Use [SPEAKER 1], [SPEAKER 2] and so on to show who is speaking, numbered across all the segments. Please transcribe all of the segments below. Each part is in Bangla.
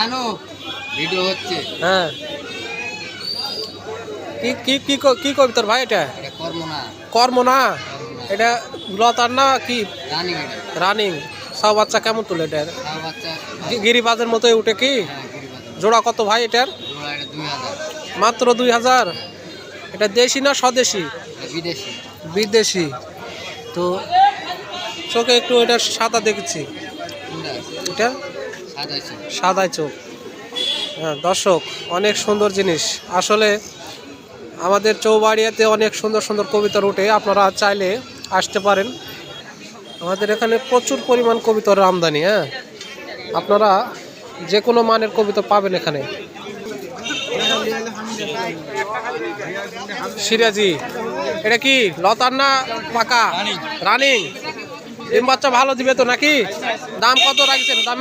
[SPEAKER 1] জানো ভিডিও হচ্ছে।
[SPEAKER 2] হ্যাঁ। কি কি কি ক- কবিতার ভাই এটা?
[SPEAKER 1] কর্ম না
[SPEAKER 2] এটা লতার না কি? রানিং সব বাচ্চা কেমন তুলে এটা?
[SPEAKER 1] তাও বাচ্চা
[SPEAKER 2] গি- গিরিবাজের মতোই উঠে কি?
[SPEAKER 1] হ্যাঁ
[SPEAKER 2] জোড়া কত ভাই এটার? মাত্র দুই হাজার? এটা দেশি না স্বদেশি?
[SPEAKER 1] বিদেশি।
[SPEAKER 2] তো চোখে একটু এটা সাদা দেখেছি। এটা? সাদাই চোখ। হ্যাঁ দর্শক, অনেক সুন্দর জিনিস। আসলে আমাদের চৌবাড়িয়াতে অনেক সুন্দর সুন্দর কবিতার উঠে আপনারা চাইলে আসতে পারেন। আমাদের এখানে প্রচুর পরিমাণ কবিতার আমদানি হ্যাঁ। আপনারা যে কোনো মানের কবিতা পাবেন এখানে। সিরাজি, এটা কি লতার না পাকা? রানিং। ডিম বাচ্চা ভালো দিবে তো নাকি? দাম কত রাখছেন? দাম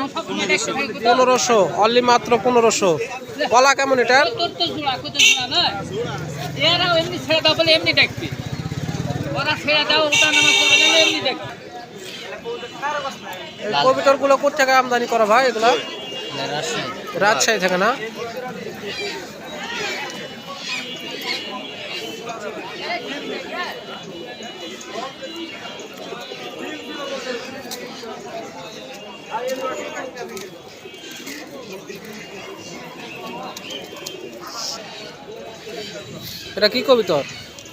[SPEAKER 2] পনেরোশো অনলি মাত্র পনেরোশো। গলা কেমন এটার?
[SPEAKER 3] বলে
[SPEAKER 2] কবিতরগুলো কোথা থেকে আমদানি করা ভাই এগুলা?
[SPEAKER 1] রাজশাহী
[SPEAKER 2] থেকে না? এটা কি কবিতর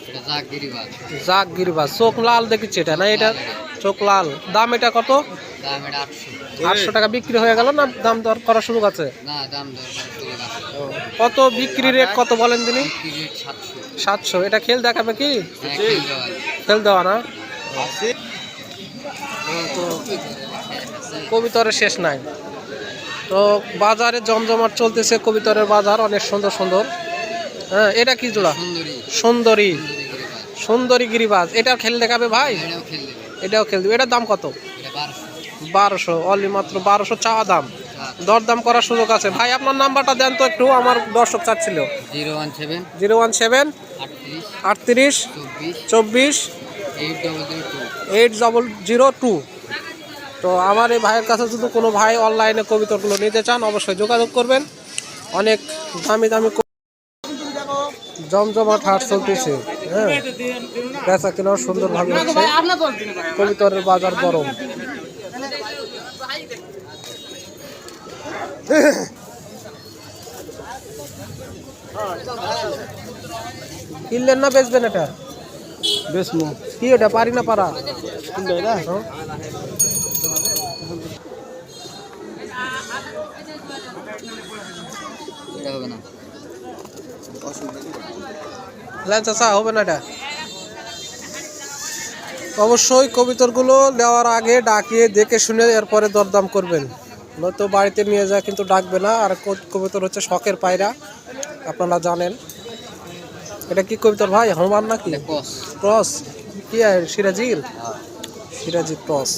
[SPEAKER 1] এটা জাগ গিরিবাজ
[SPEAKER 2] জাগ গিরিবাস চোখ লাল দেখেছি এটা না এটা? চোখ লাল। দাম এটা কত?
[SPEAKER 1] আটশো।
[SPEAKER 2] টাকা বিক্রি হয়ে গেল না? দাম দর করা শুরু আছে?
[SPEAKER 1] না দাম দর করে আছে।
[SPEAKER 2] কত বিক্রি রেট কত বলেন তিনি?
[SPEAKER 1] সাতশো।
[SPEAKER 2] এটা খেল দেখাবে কি?
[SPEAKER 1] হ্যাঁ
[SPEAKER 2] খেল দেওয়া না? কবিতরের শেষ নাই। তো বাজারে জমজমাট চলতেছে কবিতরের বাজার অনেক সুন্দর সুন্দর। হ্যাঁ এটা কি জোড়া?
[SPEAKER 1] সুন্দরী।
[SPEAKER 2] সুন্দরী।
[SPEAKER 1] সুন্দরী গিরিবাজ।
[SPEAKER 2] এটা খেল দেখাবে ভাই?
[SPEAKER 1] খেল দেবে
[SPEAKER 2] এটাও খেল দেবে এটার দাম কত?
[SPEAKER 1] বারোশো।
[SPEAKER 2] অনলি মাত্র বারোশো চাওয়া দাম।
[SPEAKER 1] সাত
[SPEAKER 2] দরদাম করার সুযোগ আছে। ভাই আপনার নাম্বারটা দেন তো একটু আমার দর্শক চাচ্ছিল।
[SPEAKER 1] Zero one seven.
[SPEAKER 2] Zero one seven
[SPEAKER 1] আটত্রিশ চব্বিশ এইট ডবল জিরো টু
[SPEAKER 2] তো আমার এই ভাইয়ের কাছে যদি কোনো ভাই অনলাইনে কবিতাগুলো নিতে চান অবশ্যই যোগাযোগ করবেন। অনেক দামি দামি জমজমাট হাট চলতেছে হ্যাঁ। বেচা কেনাও সুন্দরভাবে হচ্ছে। কবিতরের বাজার গরম। কিনলেন না বেচবেন এটা?
[SPEAKER 4] বেসমু
[SPEAKER 2] কি এটা পারি না পারা?
[SPEAKER 1] হবে না।
[SPEAKER 2] লেন চাচা হবে না এটা? অবশ্যই কবিতরগুলো নেওয়ার আগে ডাকিয়ে দেখে শুনে এরপরে দরদাম করবেন। নয়তো বাড়িতে নিয়ে যা কিন্তু ডাকবে না। আর কবিতর হচ্ছে শখের পায়রা আপনারা জানেন। এটা কি কবিতর ভাই হনুমান নাকি? ক্রস। কি সিরাজির সিরাজি ক্রস।